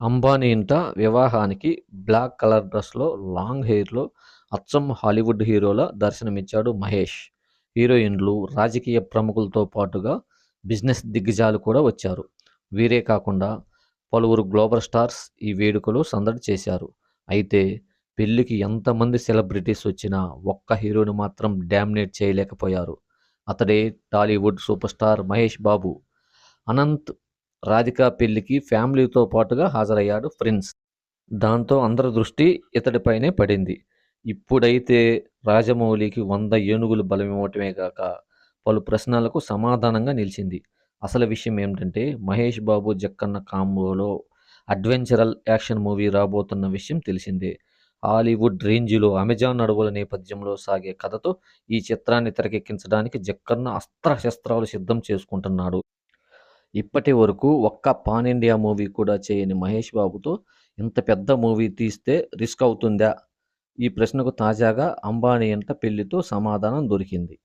అంబానీ ఇంట వివాహానికి black colour డ్రెస్లో లాంగ్ హెయిర్లో అచ్చం హాలీవుడ్ హీరోల దర్శనమిచ్చాడు మహేష్. హీరోయిన్లు రాజకీయ ప్రముఖులతో పాటుగా బిజినెస్ దిగ్గజాలు కూడా వచ్చారు. వీరే కాకుండా పలువురు గ్లోబల్ స్టార్స్ ఈ వేడుకలో సందడి చేశారు. అయితే పెళ్ళికి ఎంతమంది సెలబ్రిటీస్ వచ్చినా ఒక్క హీరోని మాత్రం డామినేట్ చేయలేకపోయారు. అతడే టాలీవుడ్ సూపర్ స్టార్ మహేష్ బాబు. అనంత్ రాధిక పెళ్ళికి ఫ్యామిలీతో పాటుగా హాజరయ్యాడు ఫ్రెండ్స్ దాంతో అందరి దృష్టి ఇతడిపైనే పడింది. ఇప్పుడైతే రాజమౌళికి వంద ఏనుగులు బలమివ్వటమే కాక పలు ప్రశ్నలకు సమాధానంగా నిలిచింది. అసలు విషయం ఏమిటంటే మహేష్ బాబు జక్కన్న కాంబోలో అడ్వెంచరల్ యాక్షన్ మూవీ రాబోతున్న విషయం తెలిసిందే. హాలీవుడ్ రేంజ్లో అమెజాన్ అడవుల నేపథ్యంలో సాగే కథతో ఈ చిత్రాన్ని తెరకెక్కించడానికి జక్కన్న అస్త్రశస్త్రాలు సిద్ధం చేసుకుంటున్నాడు. ఇప్పటి వరకు ఒక్క పాన్ ఇండియా మూవీ కూడా చేయని మహేష్ బాబుతో ఇంత పెద్ద మూవీ తీస్తే రిస్క్ అవుతుందా? ఈ ప్రశ్నకు తాజాగా అంబానీ ఇంట పెళ్ళితో సమాధానం దొరికింది.